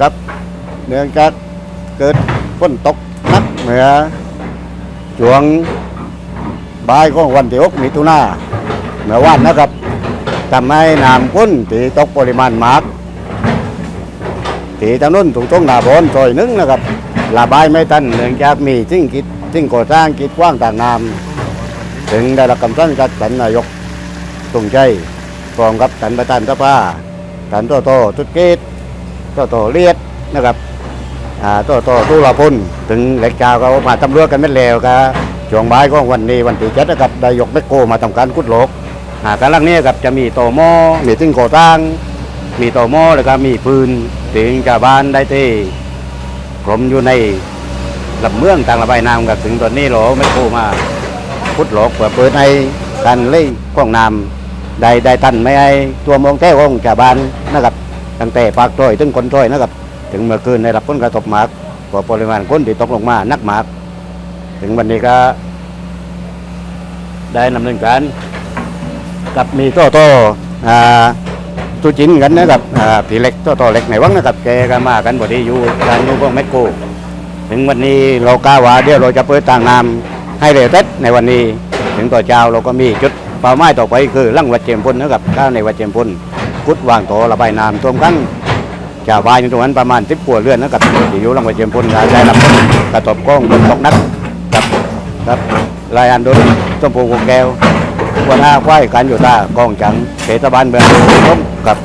ครับเนื่องจากเกิดฝนตกหนักเมื่อช่วงบ่ายของวันที่6มิถุนาเมื่อวานนะครับทำให้น้ำข้นที่ตกปริมาณมากที่ถนนถูกต้องหนาบอนซอยนึงนะครับระบายไม่ทันเนื่องจากมีสิ่งกิดสิ่งก่อสร้างกิดกว้างต่างน้ำถึงได้รับคำสั่งจากท่านนายกตรงใจพร้อมกับท่านประธานสภาท่านโตโตทุกเกต ต่อต่อเลียดนะครับอ่าต่อต่อทุลพลถึงเหล็กจาวก็มาตำรวจกันไม่แล้วก็ช่วงบ่ายของวันนี้วันที่เจ็ดนะครับได้ยกแมคโครมาทำการขุดโลกอ่าการลังนี้ครับจะมีโตหม้อมีทิ้งก่อสร้งมีโตหม้อแล้วก็มีปืนถึงชาวบ้านได้ที่กรมอยู่ในลำเมืองทางระบายน้ำกับถึงตอนนี้เราแมคโคมาขุดโลกเพื่อเปิดให้การเล่ยกล้องน้ำได้ได้ตันไม่ให้ตัวมองแท้ของชาวบ้านนะครับ ตั้งแต่ปากต้อยถึงคนต้อยนะครับ ถึงเมื่อคืนได้รับผลกระทบมากเพราปริมาณฝนที่ตกลงมานักมาก ถึงวันนี้ก็ ได้นำเนินการกับมีโต้โต้อ่าตุจินกันนะครับอ่าผีเล็กโต้โต้เล็กไหนวังนะครับแกก็มากันบดีอยู่การอยู่พวกเม็ดโกถึงวันนี้เรากล้าว่าเดี๋ยวเราจะเปิดต่างน้ำให้เร็วเต็ดในวันนี้ ถึงต่อเช้าเราก็มีจุดเป้าหมายต่อไปคือลั่งวัดเจียมพุนนะครับข้าในวัดเจียมพุน กุดวางโถระบายน้ำท่วมขังชาวบ้านอยู่ตรงนั้นประมาณสิบกว่าเรือนนะครับที่อยู่หลังไปเชียมพลก็ได้รับกระตบกล้องฝนตกนักครับครับรายอันโดยต้มปูกแก้วหัวหน้าควายการอยู่ตากองจังเทศบาลเมืองร่มกับ